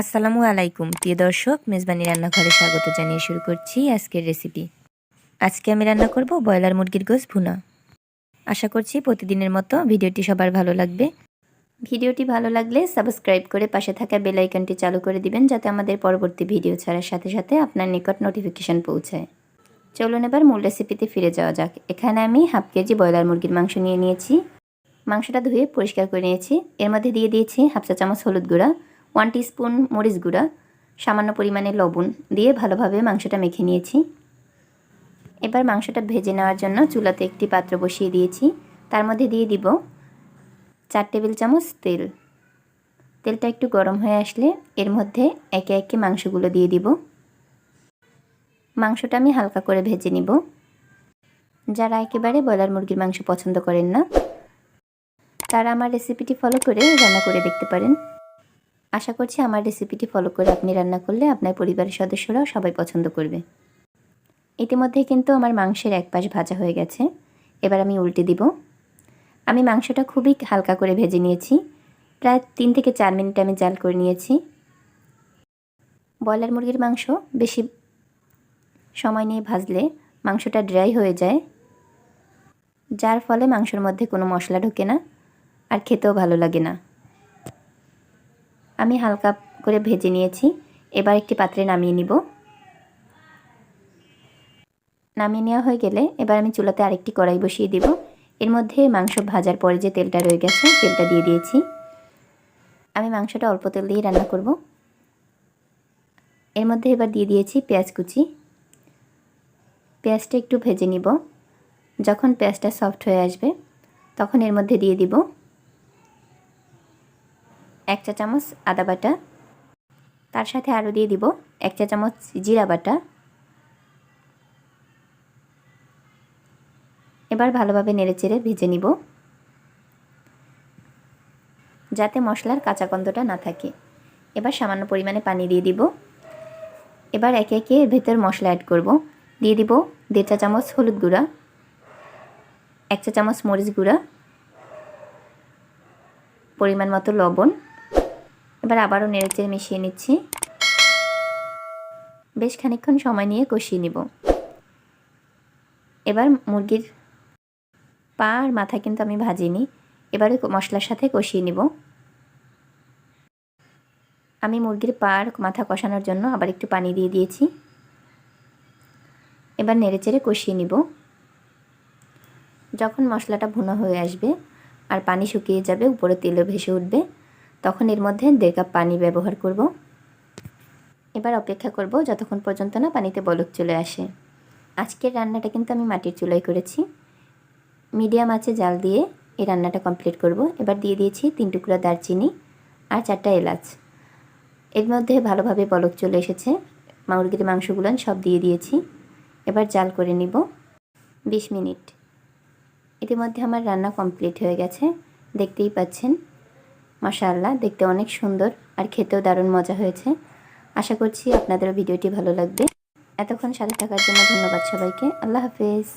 আসসালামু আলাইকুম। প্রিয় দর্শক, মেজবানি রান্নাঘরে স্বাগত জানিয়ে শুরু করছি আজকের রেসিপি আজকে আমি রান্না করব ব্রয়লার মুরগির গোস ভুনা। আশা করছি প্রতিদিনের মতো ভিডিওটি সবার ভালো লাগবে। ভিডিওটি ভালো লাগলে সাবস্ক্রাইব করে পাশে থাকা বেল আইকনটি চালু করে দিবেন যাতে আমাদের পরবর্তী ভিডিও ছাড়ার সাথে সাথে আপনার নিকট নোটিফিকেশান পৌঁছায়। চলুন এবার মূল রেসিপিতে ফিরে যাওয়া যাক। এখানে আমি হাফ কেজি ব্রয়লার মুরগির মাংস নিয়ে নিয়েছি। মাংসটা ধুয়ে পরিষ্কার করে নিয়েছি। এর মধ্যে দিয়ে দিয়েছি হাফ চা চামচ হলুদ গুঁড়া। ওয়ান স্পুন মরিচ গুঁড়া, সামান্য পরিমাণে লবণ দিয়ে ভালোভাবে মাংসটা মেখে নিয়েছি। এবার মাংসটা ভেজে নেওয়ার জন্য চুলাতে একটি পাত্র বসিয়ে দিয়েছি। তার মধ্যে দিয়ে দিব চার টেবিল চামচ তেল। তেলটা একটু গরম হয়ে আসলে এর মধ্যে একে একে মাংসগুলো দিয়ে দিব। মাংসটা আমি হালকা করে ভেজে নিব। যারা একেবারে ব্রয়লার মুরগির মাংস পছন্দ করেন না, তারা আমার রেসিপিটি ফলো করে রান্না করে দেখতে পারেন। আশা করছি আমার রেসিপিটি ফলো করে আপনি রান্না করলে আপনার পরিবারের সদস্যরাও সবাই পছন্দ করবে। ইতিমধ্যে কিন্তু আমার মাংসের এক পাশ ভাজা হয়ে গেছে। এবার আমি উল্টে দিব। আমি মাংসটা খুবই হালকা করে ভেজে নিয়েছি। প্রায় তিন থেকে চার মিনিট আমি জাল করে নিয়েছি। ব্রয়লার মুরগির মাংস বেশি সময় নিয়ে ভাজলে মাংসটা ড্রাই হয়ে যায়। যার ফলে মাংসের মধ্যে কোনো মশলা ঢোকে না আর খেতেও ভালো লাগে না। আমি হালকা করে ভেজে নিয়েছি। এবার একটি পাত্রে নামিয়ে নিব। নামিয়ে নেওয়া হয়ে গেলে এবার আমি চুলাতে আরেকটি কড়াই বসিয়ে দিব। এর মধ্যে মাংস ভাজার পরে যে তেলটা রয়ে গেছে, তেলটা দিয়ে দিয়েছি। আমি মাংসটা অল্প তেল দিয়ে রান্না করব। এর মধ্যে এবার দিয়ে দিয়েছি পেঁয়াজ কুচি। পেঁয়াজটা একটু ভেজে নিব। যখন পেঁয়াজটা সফট হয়ে আসবে, তখন এর মধ্যে দিয়ে দিব এক চা চামচ আদা বাটা। তার সাথে আরও দিয়ে দিব এক চা চামচ জিরা বাটা। এবার ভালোভাবে নেড়েচেড়ে ভেজে নিব। যাতে মশলার কাঁচা গন্ধটা না থাকে। এবার সামান্য পরিমাণে পানি দিয়ে দিব। এবার একে একে এর ভেতর মশলা অ্যাড করব। দিয়ে দিব দেড় চা চামচ হলুদ গুঁড়া, এক চা চামচ মরিচ গুঁড়া, পরিমাণ মতো লবণ এবার আবারও নেড়েচেড়ে মিশিয়ে নিচ্ছি। বেশ খানিক্ষণ সময় নিয়ে কষিয়ে নিব। এবার মুরগির পা আর মাথা কিন্তু আমি ভাজিনি। এবারে মশলার সাথে কষিয়ে নিব। আমি মুরগির পা আর মাথা কষানোর জন্য আবার একটু পানি দিয়ে দিয়েছি। এবার নেড়েচেড়ে কষিয়ে নিব। যখন মশলাটা ভুনো হয়ে আসবে আর পানি শুকিয়ে যাবে, উপরে তেলও ভেসে উঠবে তখন এর মধ্যে দেড় কাপ পানি ব্যবহার করব। এবার অপেক্ষা করব যতক্ষণ পর্যন্ত না পানিতে বলক চলে আসে। আজকের রান্নাটা কিন্তু আমি মাটির চুলায় করেছি। মিডিয়াম আছে জাল দিয়ে এই রান্নাটা কমপ্লিট করব। এবার দিয়ে দিয়েছি তিন টুকরা দারচিনি আর চারটা এলাচ। এর মধ্যে ভালোভাবে বলক চলে এসেছে। মুরগির মাংসগুলো সব দিয়ে দিয়েছি। এবার জাল করে নিব বিশ মিনিট। ইতিমধ্যে আমার রান্না কমপ্লিট হয়ে গেছে। দেখতেই পাচ্ছেন মাশাআল্লাহ, দেখতে অনেক সুন্দর আর খেতেও দারুণ মজা হয়েছে। আশা করছি আপনাদেরও ভিডিওটি ভালো লাগবে। এতক্ষণ সাথে থাকার জন্য ধন্যবাদ সবাইকে। আল্লাহ হাফেজ।